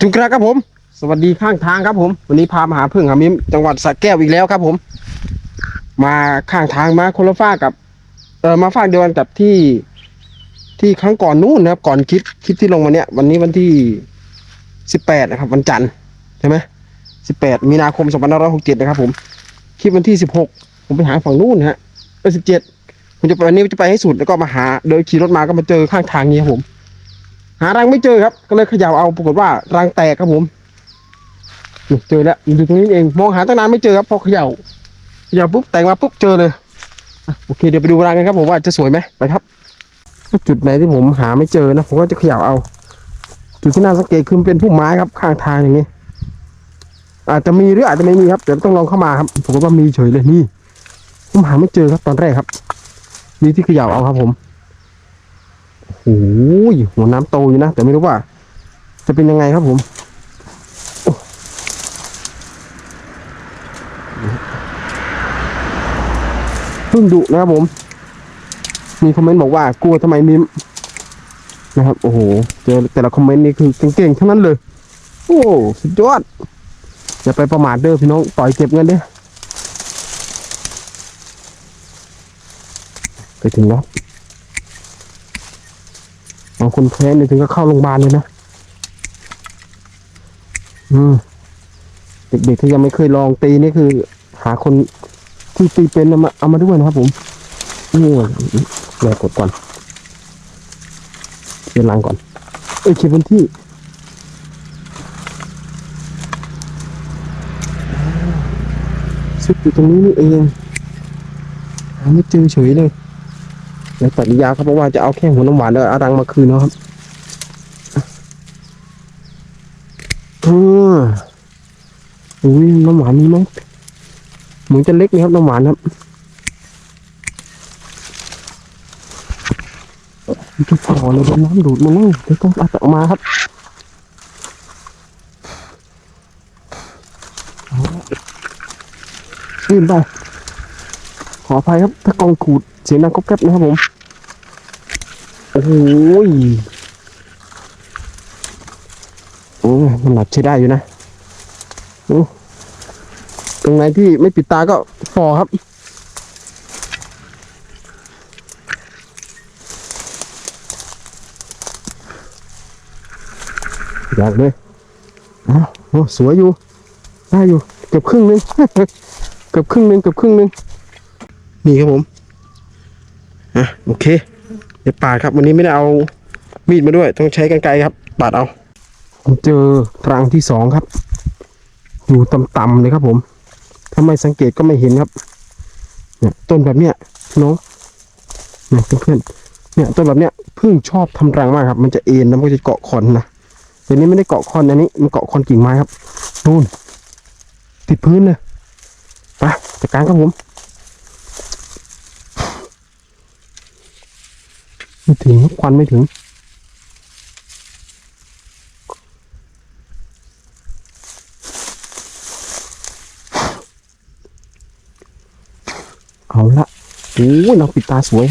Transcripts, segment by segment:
จุงกระครับผม สวัสดีข้างทางครับผม วันนี้พามาหาพึ่งหามิมจังหวัดสระแก้วอีกแล้วครับผม มาข้างทางมาคนละฝ้ากับ เออมาฝ้าเดียวกันกับที่ที่ครั้งก่อนนู้นนะครับ ก่อนคลิปคลิปที่ลงมาเนี้ยวันนี้วันที่สิบแปดนะครับ วันจันทร์ใช่ไหมสิบแปดมีนาคมสองพันห้าร้อยหกเจ็ดนะครับผมคลิปวันที่สิบหกผมไปหาฝั่งนู้นฮะเออสิบเจ็ดผมจะไปวันนี้จะไปให้สุดแล้วก็มาหา โดยขี่รถมาก็มาเจอข้างทางนี้ครับผม หารังไม่เจอครับ ก็เลยเขย่าเอาปรากฏว่ารังแตกครับผมเจอแล้วอยู่ตรงนี้เองมองหาตั้งนานไม่เจอครับพอเขย่าเขย่าปุ๊บแตกมาปุ๊บเจอเลยโอเคเดี๋ยวไปดูรังกันครับผมว่าจะสวยไหมไปครับ จุดไหนที่ผมหาไม่เจอนะผมก็จะเขย่าเอา จุดที่น่าสังเกตคือเป็นพุ่มไม้ครับข้างทางอย่างนี้ อาจจะมีหรืออาจจะไม่มีครับเดี๋ยวต้องลองเข้ามาครับผมว่ามีเฉยเลยนี่ผมหาไม่เจอครับตอนแรกครับ นี่ที่เขย่าเอาครับผม โอ้ยหัวน้ำโตอยู่นะ แต่ไม่รู้ว่า จะเป็นยังไงครับผมพิ่งดุนะครับผม มีคอมเมนต์บอกว่ากลัวทำไมมิมนะครับ โอ้โห เจอแต่ละคอมเมนต์นี่คือเก่งๆทั้งนั้นเลย โอ้สุดยอดอย่าไปประมาทเด้อพี่น้องปล่อยเก็บเงินเด้อไปถึงแล้ว บางคนแพ้เนี่ยถึงก็เข้าโรงพยาบาลเลยนะ อืม เด็กๆที่ยังไม่เคยลองตีนี่คือ หาคนที่ตีเป็นเอามาเอามาด้วยนะครับ ผมนี่แม่กดก่อนเขียนลังก่อน เอ้ยเขียนวันที่ซุกอยู่ตรงนี้นี่เองหาไม่เจอเฉยเลย ในปฏิยาเขาบอกว่าจะเอาแค่หัวน้ำหวานแล้วอารังมาคืนนะครับอืออุ้ยน้ำหวานมีไหมเหมือนจะเล็กนะครับน้ำหวานครับมันจะฝ่อเลยโดนน้ำดูดมาเลยเดี๋ยวต้องตัดออกมาครับยื่นไปขออภัยครับถ้ากองขูด สียงดังก๊อบแก๊บนะครับผม โอ้ยโอ้มันหนักใช้ได้อยู่นะตรงไหนที่ไม่ปิดตาก็ฟอครับอยากเลยอ้าวโอ้สวยอยู่ได้อยู่ เกือบครึ่งหนึง เกือบครึ่งหนึง เกือบครึ่งหนึง นี่ครับผมะโอเค เดี๋ยวปาดครับ วันนี้ไม่ได้เอามีดมาด้วย ต้องใช้กันไกรครับ ปาดเอาผมเจอรังที่สองครับ อยู่ต่ำๆเลยครับผมถ้าไม่สังเกตก็ไม่เห็นครับ เนี่ยต้นแบบเนี้ยน้องเนี่ยเพื่อนๆเนี่ยต้นแบบเนี้ยพึ่งชอบทำรังมากครับ มันจะเอ็นแล้วมันก็จะเกาะคอนนะแต่นี้ไม่ได้เกาะคอนอันนี้มันเกาะคอนกิ่งไม้ครับนู่นติดพื้นเลยไปจัดการครับผม ไม่ถึงควันไม่ถึง เอาละโอ้ยเราปิดตาสวย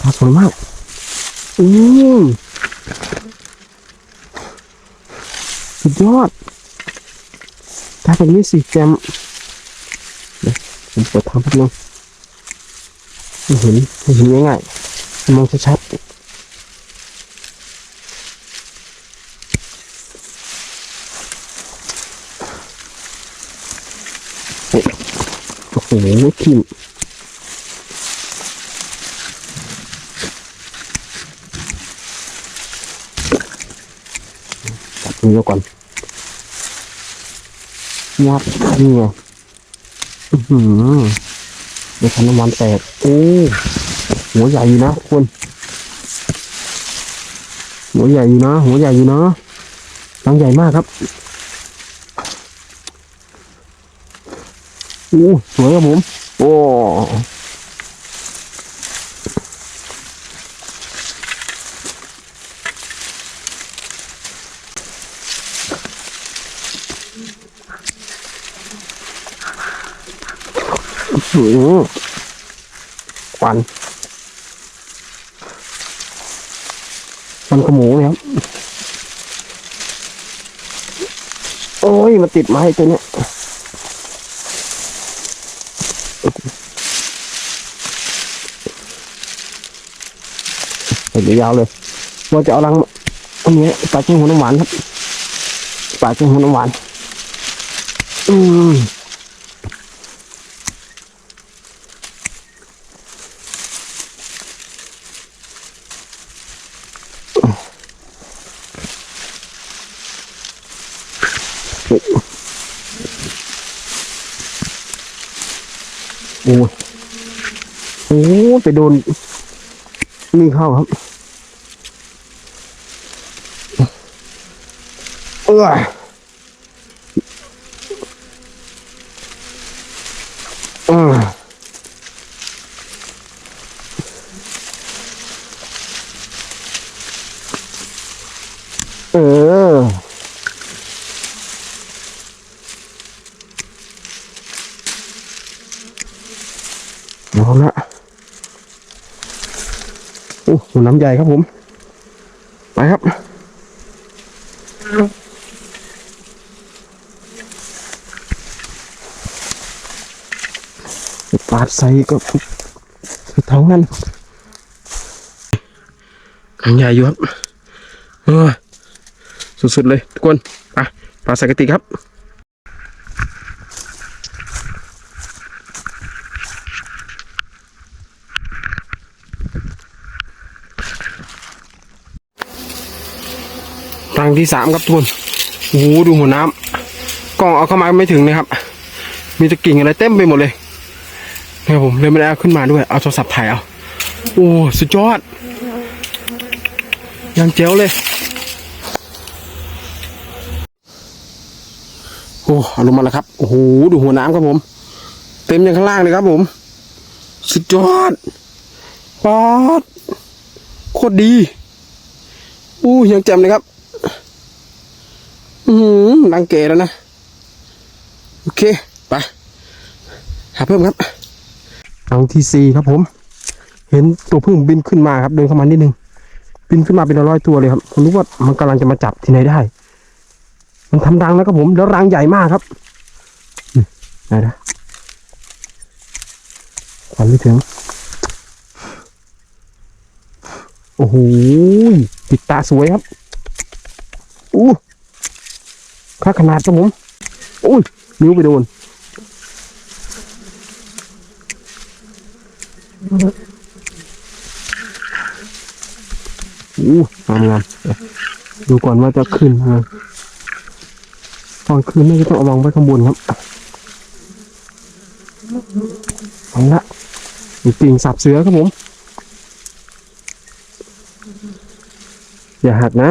ตาสวยมาก อืมสุดยอดตาแบบนี้สิแจมเดี๋ยวผมเปิดทำแป๊บนึงไม่เห็นไม่เห็นง่ายๆ มองชัดๆโอ้โอ้โหทิมตัดนี้ก่อนวับนี่ไงอือหือเดี๋ยวทำน้ำมันแตกโอ้ หัวใหญ่อยู่นะทุกคน หัวใหญ่อยู่นะ หัวใหญ่อยู่นะรังใหญ่มากครับโอ้สวยครับผม โอ้โหควัน มันขโมงเลยครับ โอ้ย มันติดไม้ตัวเนี้ยเดี๋ยยาวเลย ว่าจะเอารังอันนี้ปลาจิ้งหัวน้ำหวานครับปลาจิ้งหัวน้ำหวาน อืมโอ้ยโอ้ย ไปโดน นี่เข้าครับเออเอออ เอาละ โอ้โหน้ำใหญ่ครับผม ไปครับ ปาดใส่ก็เท่านั้นขังใหญ่อยู่ครับเออสุดๆเลยทุกคนไปปาดใส่กระติกครับ งที่สามครับทุกคนโอ้โหดูหัวน้ำกล้องเอาเข้ามาไม่ถึงนะครับ มีแตะกิ่งอะไรเต็มไปหมดเลยนะครับผมเลยไม่ได้เอาขึ้นมาด้วย เอาโทรศัพท์ถ่ายเอา โอ้สุดยอดยังเจ๋วเลย โอ้เอาลงมาแล้วครับ โอ้โหดูหัวน้ำครับผม เต็มอย่างข้างล่างเลยครับผม สุดยอดป๊อดโคตรดีอู้ยังแจ่มเลยครับ อืมดังเกแล้วนะ โอเค ไป หาเพิ่มครับครั้งที่สี่ครับผม เห็นตัวพึ่งบินขึ้นมาครับ เดินเข้ามานิดนึง บินขึ้นมาเป็นร้อยตัวเลยครับผมรู้ว่ามันกำลังจะมาจับที่ไหนได้ มันทำรังแล้วครับผม แล้วรังใหญ่มากครับอไหนนะควันไม่ถึง โอ้โหปิดตาสวยครับอู้ ค่าขนาดครับผมอุ้ยนิ้วไปโดนอู้งามงามดูก่อนว่าจะขึ้นไหมตอนขึ้นนี่ต้องเอาวางไว้ข้างบนครับเอาละมีกิ่งสับเสือครับผม อย่าหักนะ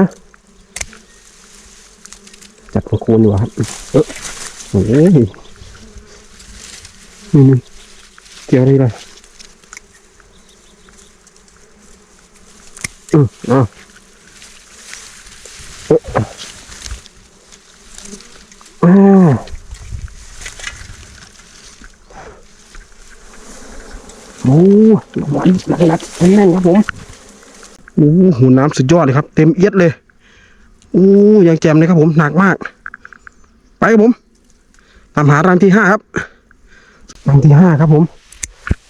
จับตรงโคนดีกว่าครับ เออโอ้ยนี่นี่เกี่ยวอะไรเลยอืออะเอออ่าโอ้หวานหนักนักแน่นๆครับผมโอ้โหน้ำสุดยอดเลยครับ เต็มเอียดเลย อ้ยังแจ่มเลยครับผมหนักมาก ไปครับผมตามหารังที่ห้าครับรังที่ห้าครับผม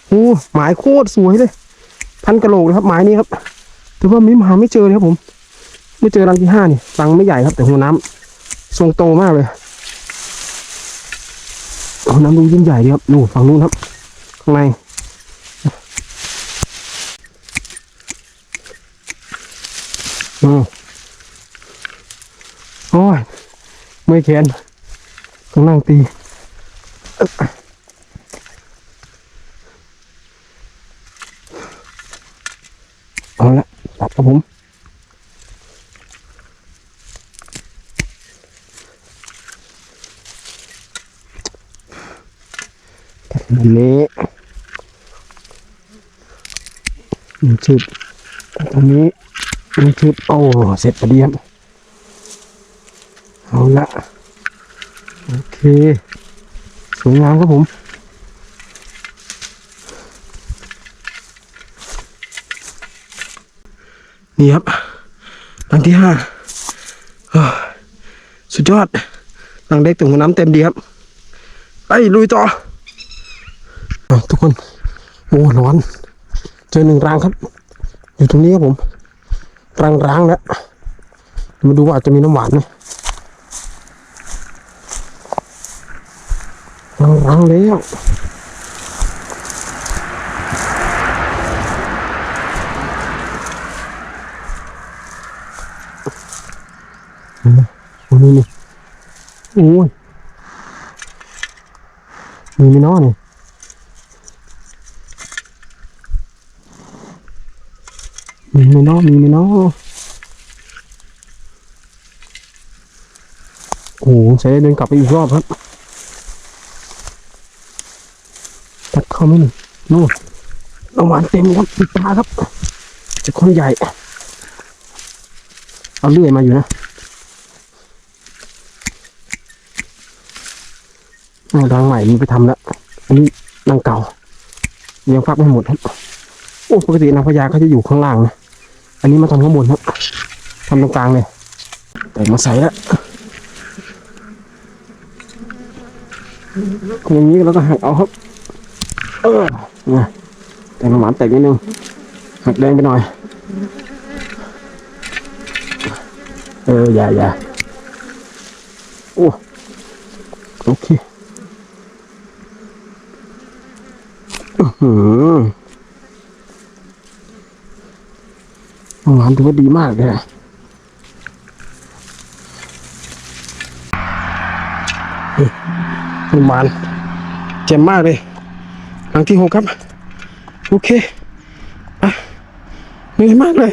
โอ้หมายโคตรสวยเลย พันกะโหลกเลยครับหมายนี้ครับแต่ว่ามิมหาไม่เจอเลยครับผม ไม่เจอรังที่ห้านี่รังไม่ใหญ่ครับแต่หัวน้ำทรงโตมากเลยหัวน้ำดูยิ่งใหญ่ดีครับนู่นฝั่งนู้นครับข้างในอืม โอ้ยเมื่อยแขนต้องนั่งตีเอาละตัดครับผมตัดแบบนี้หนึ่งชุดตรงนี้นี่คือโอ้เสร็จพอดีครับ เอาละโอเคสวยงามครับผมนี่ครับรังที่ห้าสุดยอดรังเล็กถึงหัวน้ำเต็มดีครับไปลุยต่ออทุกคนโอ้ร้อน เจอหนึ่งรังครับ อยู่ตรงนี้ครับผมรังร้างแล้วมาดูว่าจะมีน้ำหวานไหม รังร้าแล้วโอ้นี่นี่โอ้ยมีไมีน้อนี่มีไมีน้อมีไมีน้อโอ้โหใช้เดินกลับไปอีกรอบครับ ตัดเข้าไม่หนึ่งนู่นน้ำหวานเต็มครับติดตาครับ จะคนใหญ่ เอาเลื่อยมาอยู่นะอ่ารังใหม่มีไปทำแล้ว อันนี้รังเก่า ยังฟักไม่หมดครับ โอ้ ปกตินางพญาเขาจะอยู่ข้างล่างนะ อันนี้มาทำข้างบนครับทำตรงกลางเลย แต่มาใส่แล้วอย่างนี้แล้วก็หักเอาครับ เออแต่ประมาณแตกนิดนึงหักแรงไปหน่อย เออ อย่าอย่าโอ้โอเคหืมอาหารถือว่าดีมากเลยอะเฮ้ยปริมาณเจ็มมากเลย หลังที่หกครับ โอเคอะเหนื่อยมากเลย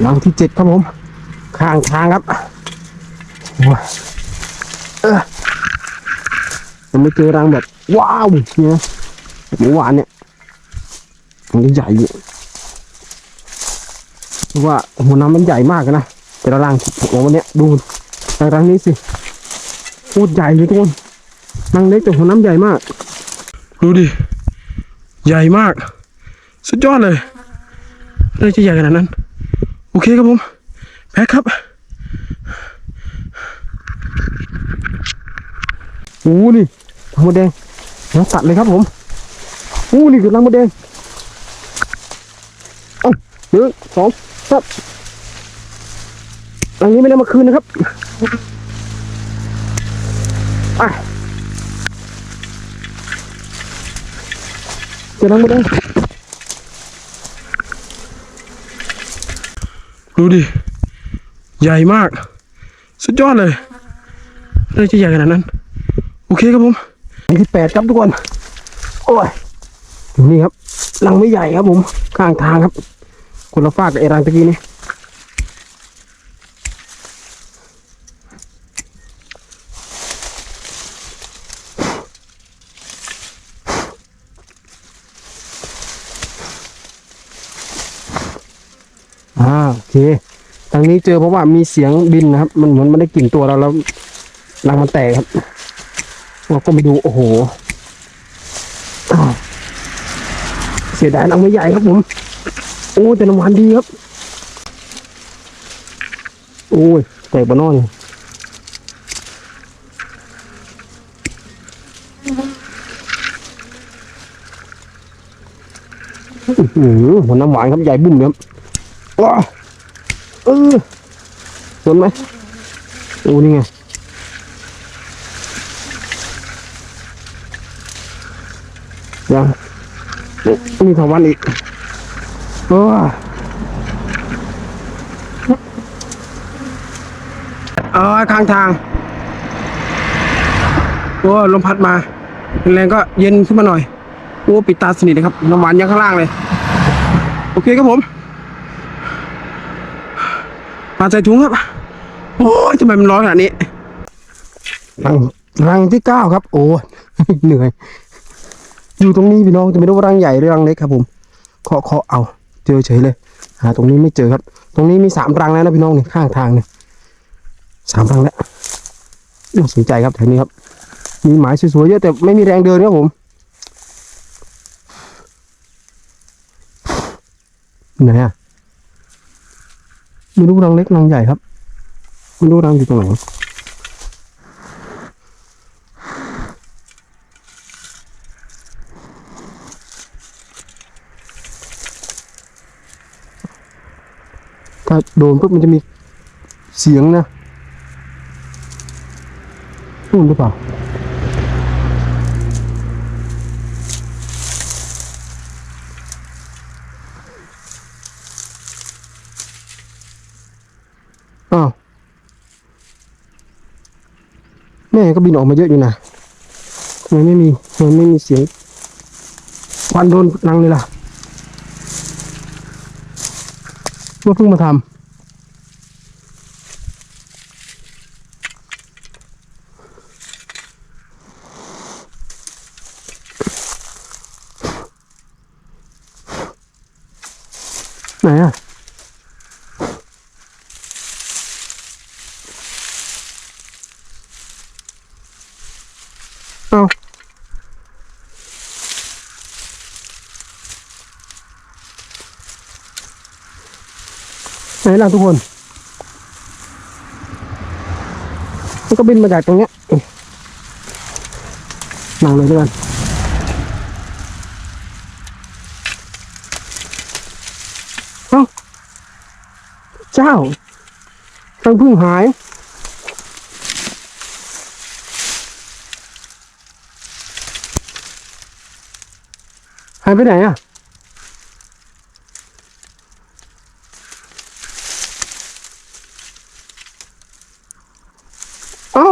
หลังที่เจ็ดครับผม ข้างทางครับโอ้ยเออยังไม่เจอรังแบบ ว้าวเนี่ยหมูหวานเนี่ยมันใหญ่อยู่เพราะว่าหัวน้ำมันใหญ่มากนะแต่ละรังของวันเนี้ยดูแต่รังนี้สิโคตรใหญ่เลยทุกคนรังเล็กแต่หัวน้ำใหญ่มาก ดูดิ ใหญ่มาก สุดยอดเลยอะไรจะใหญ่ขนาดนั้น โอเคครับผม แพ็คครับโอ้นี่ทางมดแดงน้องตัดเลยครับผมอู้นี่คือรังมดแดงเอ้าหนึ่งสองสามรังนี้ไม่ได้มาคืนนะครับไป จอรังมดแดงดูดิ ใหญ่มาก สุดยอดเลยอะไรจะใหญ่ขนาดนั้น โอเคครับผมอันที่แปดครับทุกคน โอ้ยอยู่นี่ครับรังไม่ใหญ่ครับผม ข้างทางครับคนละฝากกับไอ้รังตะกี้นี่ เคทางนี้เจอเพราะว่ามีเสียงบินนะครับ มันเหมือนมันได้กลิ่นตัวเราแล้วรังมันแตกครับเราก็ไปดูโอ้โหเสียดายรังไม่ใหญ่ครับผมโอ้แต่น้ำหวานดีครับ โอ้ยแตกบานอนอื้อหัวน้ำหวานครับใหญ่บุ้มเลยครับว้า เออสนไหมโอ้นี่ไงยังนี่มีทวันอีกโอ้เออข้างทางโอ้ลมพัดมาแรงก็เย็นขึ้นมาหน่อยโอ้ปิดตาสนิทเลยครับน้ำหวานยังข้างล่างเลย โอเคครับผม ปาใส่ถุงครับ โอ้ยทำไมมันร้อนขนาดนี้รังรังที่เก้าครับ โอ้ยเหนื่อย อยู่ตรงนี้พี่น้องจะไม่รู้ว่ารังใหญ่หรือรังเล็กครับ ผมเคาะเคาะเอาเจอเฉยเลยหาตรงนี้ไม่เจอครับ ตรงนี้มีสามรังแล้วนะพี่น้องเนี่ยข้างทางเนี่ยสามรังแล้วน่าสนใจครับแถวนี้ครับ มีหมายสวยๆเยอะแต่ไม่มีแรงเดินครับผมไหนอะ มีลูกรังเล็กรังใหญ่ครับมันรู้รังอยู่ตรงไหนถ้าโดนปุ๊บมันจะมีเสียงนะนู่นหรือเปล่า ก็บินออกมาเยอะอยู่นะทำไมไม่มีทำไมไม่มีเสียงควันโดนนังเลยล่ะว่าเพิ่งมาทำ ไหนล่ะทุกคน มันก็บินมาจากตรงเนี้ยเอ้ยนั่งเลยด้วยกันเอ้าเจ้าตังพึ่งหายหายไปไหนอะ เอ้า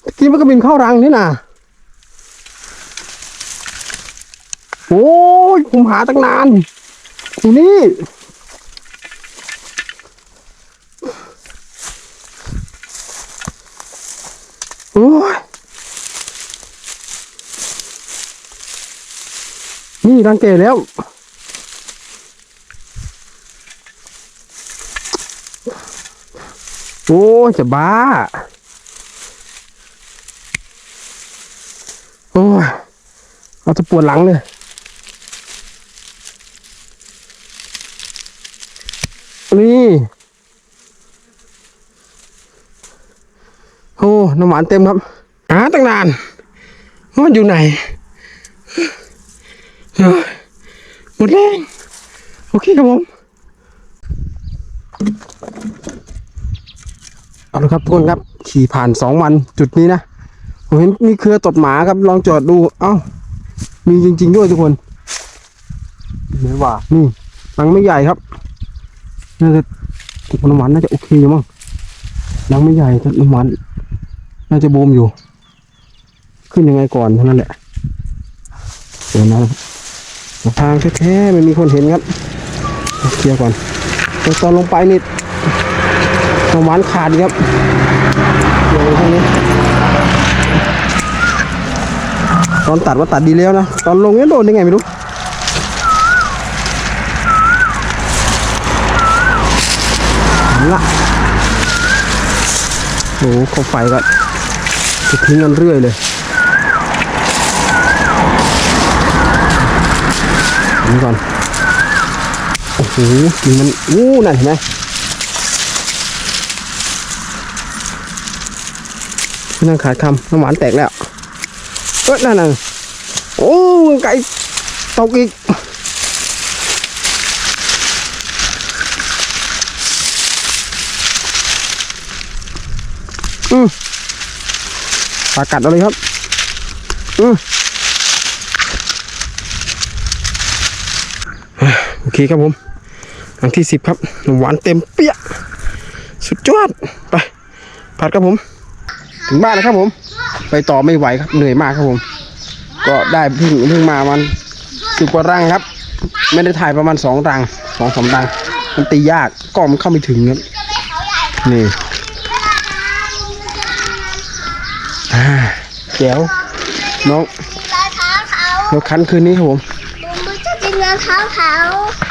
เมื่อกี้มันก็ บินเข้ารังนี่นะโอ้ยผมหาตั้งนานอยู่นี่ โอ้ย นี่รังเกตแล้วโอ้จะบ้า โอ้ย เอาจะปวดหลังเลยนี่โอ้น้ำหวานเต็มครับ หาตั้งนานมันอยู่ไหนหมดแรงโอเคครับผมเอาละครับทุกคนครับ ขี่ผ่านสองวันจุดนี้นะ ผมเห็นมีเครือตดหมาครับ ลองจอดดู เอ้า มีจริง ๆ ด้วยทุกคนไหนว่านี่รังไม่ใหญ่ครับน่าจะติดน้ำหวานน่าจะโอเคอยู่มั้งรังไม่ใหญ่แต่น้ำหวานน่าจะบูมอยู่ ขึ้นยังไงก่อนเท่านั้นแหละเดี๋ยวนะทางแท้ๆไม่มีคนเห็นครับเคลียร์ก่อนแต่ตอนลงไปนี่ประมาณขาดครับเดี๋ยวทางนี้ ตอนตัดว่าตัดดีแล้วนะ ตอนลงเนี่ยโดนยังไงไม่รู้ละโอ้โหเข้าไฟก็จะทิ้งกันเรื่อยเลยนนี้ก่อน โอ้โหกินมันอู้นั่นเห็นไหมนั่งขาดคำน้ำหวานแตกแล้ว เอ้ยนั่นน่ะโอ้ไก่ตกอีกอืมปากัดเอาเลยครับอืมโอเคครับผมครั้งที่สิบครับหวานเต็มเปี้ยสุดยอดไปผัดครับผม ถึงบ้านแล้วครับผม ไปต่อไม่ไหวครับเหนื่อยมากครับผม ก็ได้เพิ่งเพิ่งมามันสิบกว่ารังครับ ไม่ได้ถ่ายประมาณสองรังสองสามรัง มันตียากกล้องมันเข้าไม่ถึงครับนี่อ่าแจ๋วน้องรองเท้าเขาเราคันคืนนี้ครับผมมึงจะกินรองเท้าเขา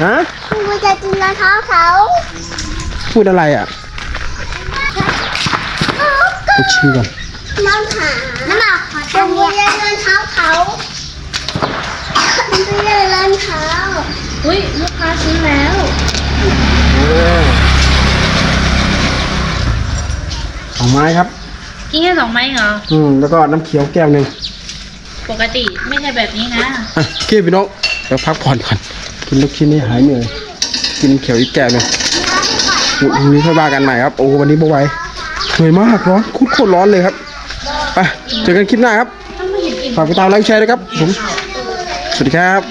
ฮะมึงจะกินรองเท้าเขาพูดอะไรอะพูดชื่ อก่อนน้องหาน้ำหนักมึงจะรองเท้าเขามึงจะรองเท้าอุ้ยลูกค้าซื้อแล้วสองไม้ครับ กินแค่สองไม้เหรอ อืม แล้วก็น้ำเขียวแก้วหนึ่ง ปกติไม่ใช่แบบนี้นะอะโอเคพี่น้องเดี๋ยวพักผ่อนก่อน กินลูกชิ้นนี่หายเหนื่อย กินน้ำเขียวอีกแก้วหนึงพรุ่งนี้ค่อยว่ากันใหม่ครับ โอ้วันนี้บ่ไหวเหนื่อยมากร้อนโคตรโคตรร้อนเลยครับ ไปเจอกันคลิปหน้าครับ ฝากไปตามไลค์แชร์ด้วยครับผม สวัสดีครับ